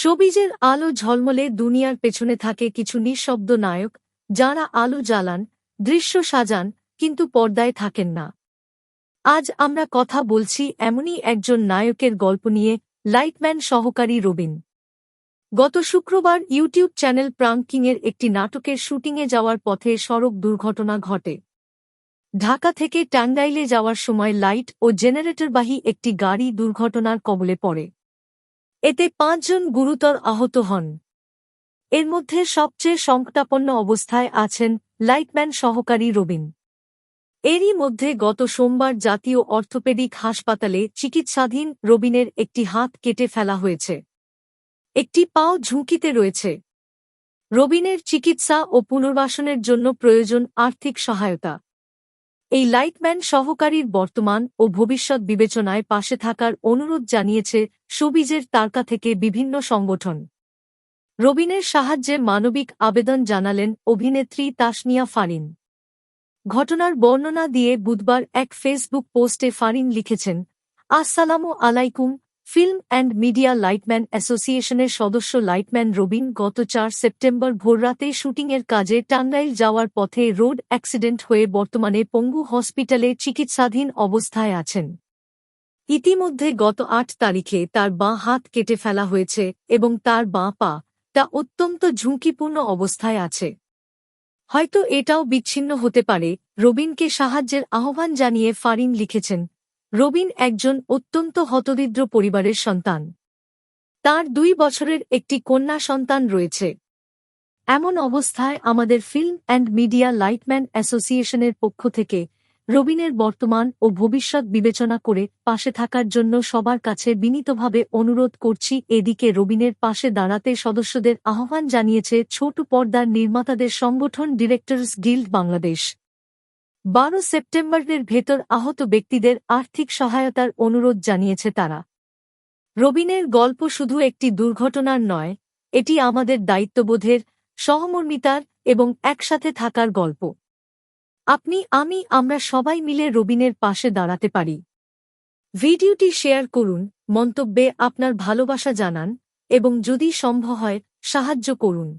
সবিজের আলো ঝলমলে দুনিয়ার পেছনে থাকে কিছু নিঃশব্দ নায়ক, যাঁরা আলো জ্বালান, দৃশ্য সাজান, কিন্তু পর্দায় থাকেন না। আজ আমরা কথা বলছি এমনই একজন নায়কের গল্প নিয়ে, লাইটম্যান সহকারী রবিন। গত শুক্রবার ইউটিউব চ্যানেল প্রাঙ্কিংয়ের একটি নাটকের শুটিংয়ে যাওয়ার পথে সড়ক দুর্ঘটনা ঘটে। ঢাকা থেকে টাঙ্গাইলে যাওয়ার সময় লাইট ও জেনারেটরবাহী একটি গাড়ি দুর্ঘটনার কবলে পড়ে। এতে পাঁচজন গুরুতর আহত হন। এর মধ্যে সবচেয়ে সংকটাপন্ন অবস্থায় আছেন লাইটম্যান সহকারী রবিন। এরই মধ্যে গত সোমবার জাতীয় অর্থোপেডিক হাসপাতালে চিকিৎসাধীন রবিনের একটি হাত কেটে ফেলা হয়েছে। একটি পাও ঝুঁকিতে রয়েছে। রবিনের চিকিৎসা ও পুনর্বাসনের জন্য প্রয়োজন আর্থিক সহায়তা। এই লাইটম্যান সহকারীর বর্তমান ও ভবিষ্যৎ বিবেচনায় পাশে থাকার অনুরোধ জানিয়েছে সুবিজের তারকা থেকে বিভিন্ন সংগঠন। রবিনের সাহায্যে মানবিক আবেদন জানালেন অভিনেত্রী তাসনিয়া ফারিন। ঘটনার বর্ণনা দিয়ে বুধবার এক ফেসবুক পোস্টে ফারিন লিখেছেন, আসসালামু আলাইকুম ফিল্ম অ্যান্ড মিডিয়া লাইটম্যান অ্যাসোসিয়েশনের সদস্য লাইটম্যান রবিন গত চার সেপ্টেম্বর ভোররাতে শুটিংয়ের কাজে টাঙ্গাইল যাওয়ার পথে রোড অ্যাক্সিডেন্ট হয়ে বর্তমানে পঙ্গু হসপিটালে চিকিৎসাধীন অবস্থায় আছেন। ইতিমধ্যে গত আট তারিখে তার বাঁ হাত কেটে ফেলা হয়েছে এবং তার বাঁ পা তা অত্যন্ত ঝুঁকিপূর্ণ অবস্থায় আছে। হয়তো এটাও বিচ্ছিন্ন হতে পারে, রবিনকে সাহায্যের আহ্বান জানিয়ে ফারিন লিখেছেন রবিন একজন অত্যন্ত হতদরিদ্র পরিবারের সন্তান। তার দুই বছরের একটি কন্যা সন্তান রয়েছে। এমন অবস্থায় আমাদের ফিল্ম অ্যান্ড মিডিয়া লাইটম্যান অ্যাসোসিয়েশনের পক্ষ থেকে রবিনের বর্তমান ও ভবিষ্যৎ বিবেচনা করে পাশে থাকার জন্য সবার কাছে বিনীতভাবে অনুরোধ করছি এদিকে রবিনের পাশে দাঁড়াতে সদস্যদের আহ্বান জানিয়েছে ছোট পর্দার নির্মাতাদের সংগঠন ডিরেক্টরস গিল্ড বাংলাদেশ। বারো সেপ্টেম্বরের ভেতর আহত ব্যক্তিদের আর্থিক সহায়তার অনুরোধ জানিয়েছে তারা। রবিনের গল্প শুধু একটি দুর্ঘটনার নয়, এটি আমাদের দায়িত্ববোধের, সহমর্মিতার এবং একসাথে থাকার গল্প। আপনি, আমি, আমরা সবাই মিলে রবিনের পাশে দাঁড়াতে পারি। ভিডিওটি শেয়ার করুন, মন্তব্যে আপনার ভালোবাসা জানান এবং যদি সম্ভব হয়, সাহায্য করুন।